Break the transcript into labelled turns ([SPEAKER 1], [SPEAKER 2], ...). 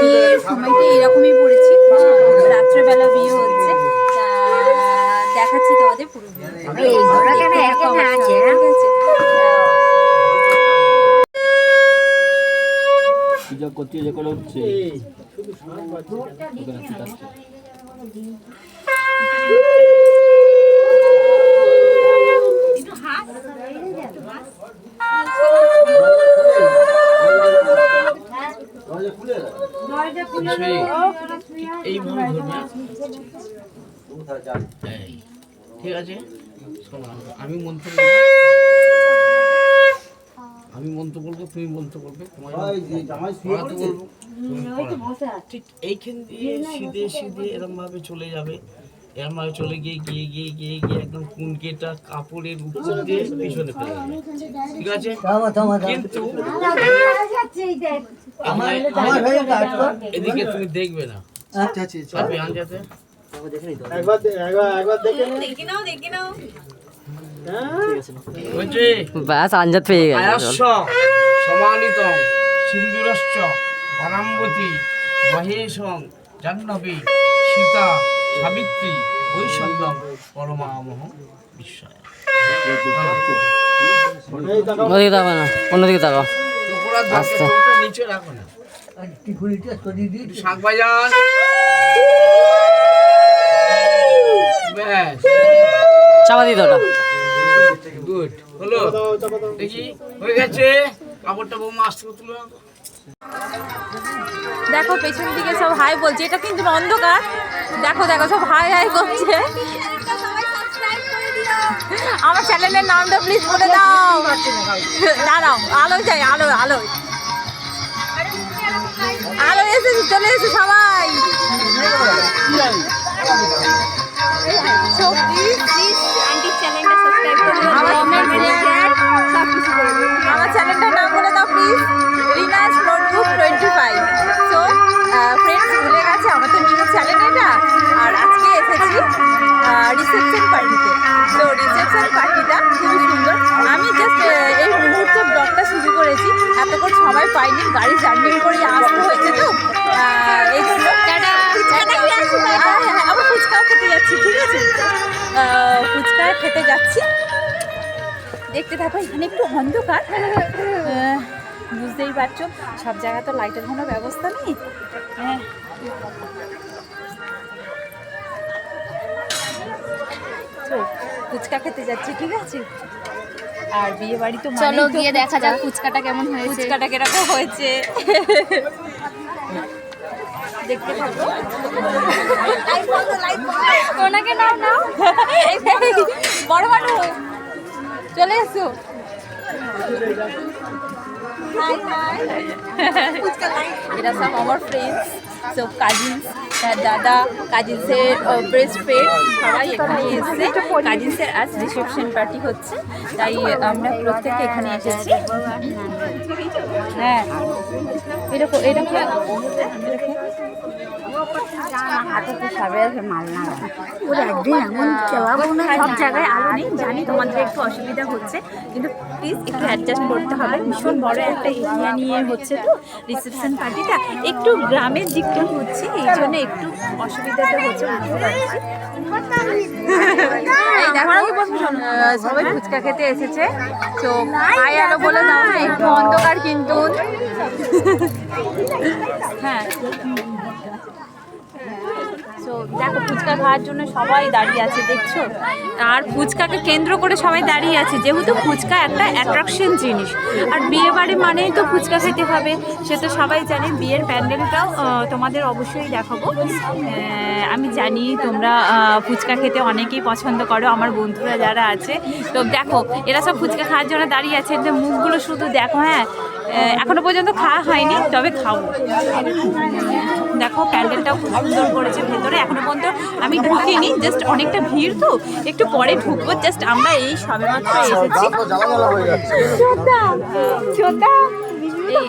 [SPEAKER 1] বিয়ের সময়টা এরকমই পড়েছি রাত্রেবেলা বিয়ে হচ্ছে। দেখাচ্ছি তোমাদের পুরো
[SPEAKER 2] আছে
[SPEAKER 1] ঠিক আছে।
[SPEAKER 3] আমি মন্ত্র বলব। আমি মন্ত্র করব তুমি মন্ত্র করবে তোমার বলব। ঠিক এইখান দিয়ে সিধে সিঁধে এরম ভাবে চলে যাবে। এরম চলে গিয়ে গিয়ে গিয়ে গিয়ে গিয়ে একদম কুনকেটা কাপড়ের উপর দিয়ে পিছনে ফেলে ঠিক আছে? কিন্তু এদিকে তুমি দেখবে না। আনজাতে
[SPEAKER 4] ব্যাস আঞ্জাত পেয়ে গেছে।
[SPEAKER 3] আয়াস্য সমানিতং অনাম্বতী মহেশং জাহ্নবী সীতা সাবিত্রী ঐশ্বর্যম পরমামহ বিস্ময়।
[SPEAKER 4] ওদিকে তাকাও না অন্যদিকে তাকাও।
[SPEAKER 3] নিচে রাখো না। একটু শাঁখ
[SPEAKER 4] চাপা দিতে ওটা।
[SPEAKER 3] গুড হলো। দেখি হয়ে গেছে।
[SPEAKER 1] দেখো, পেছন দিকে সব হাই বলছে। এটা কিন্তু অন্ধকার। দেখো দেখো, সব হাই হাই করছে। আমার চ্যানেলের নামটা প্লিজ বলে দাও। দাঁড়াও আলো চাই আলো আলো আলো এসেছে, চলে এসেছে সবাই। পাইনি গাড়ি জার্নি করে আসতে হয়েছে তো। এই জন্য হ্যাঁ, হ্যাঁ, আবার ফুচকাও খেতে যাচ্ছি ঠিক আছে? ফুচকা খেতে যাচ্ছি। দেখতে থাকো এখানে একটু অন্ধকার। বুঝতেই পারছ সব জায়গায় তো লাইটের কোনো ব্যবস্থা নেই। হ্যাঁ। ফুচকা খেতে যাচ্ছি ঠিক আছে? আর বিয়ে বাড়ি তো
[SPEAKER 2] চলো গিয়ে দেখা যাক ফুচকাটা কেমন হয়েছে।
[SPEAKER 1] ফুচকাটা কীরকম হয়েছে? দেখতে থাকো।
[SPEAKER 2] ওনাকে নাও নাও।
[SPEAKER 1] বড় মানুষ চলে এসো। এরা সব আমার ফ্রেন্ডস সব কাজিনস দাদা কাজিনসের বেস্ট ফ্রেন্ড সবাই এখানে এসেছে। কাজিনসের আজ রিসেপশন পার্টি হচ্ছে, তাই আমরা প্রত্যেকে এখানে এসেছি। হ্যাঁ। এরকম এরকম।
[SPEAKER 2] না
[SPEAKER 1] জানি তোমাদের একটু অসুবিধা হচ্ছে কিন্তু প্লিজ একটু অ্যাডজাস্ট করতে ভীষণ বড় একটা নিয়ে হচ্ছে তো রিসেপশন একটু গ্রামের দিকটা হচ্ছে এই জন্য একটু অসুবিধাটা হচ্ছে সবাই ফুচকা খেতে এসেছে তো আলো বলে দাও হ্যাঁ একটু অন্ধকার কিন্তু হ্যাঁ। তো দেখো, ফুচকা খাওয়ার জন্য সবাই দাঁড়িয়ে আছে, দেখছ? আর ফুচকাকে কেন্দ্র করে সবাই দাঁড়িয়ে আছে, যেহেতু ফুচকা একটা অ্যাট্রাকশন জিনিস। আর বিয়ে বাড়ি মানেই তো ফুচকা খেতে হবে, সে তো সবাই জানে, বিয়ের প্যান্ডেলটাও তোমাদের অবশ্যই দেখাবো। আমি জানি তোমরা ফুচকা খেতে অনেকেই পছন্দ করো, আমার বন্ধুরা যারা আছে। তো দেখো, এরা সব ফুচকা খাওয়ার জন্য দাঁড়িয়ে আছে মুখগুলো শুধু দেখো হ্যাঁ? এখনও পর্যন্ত খাওয়া হয়নি তবে খাব। দেখো প্যান্ডেলটাও খুব সুন্দর করেছে ভেতরে। এখনও পর্যন্ত আমি ঢুকিনি জাস্ট অনেকটা ভিড় তো একটু পরে ঢুকবো জাস্ট আমরা এই সবেমাত্র এসেছি। ছোটা ছোটা এই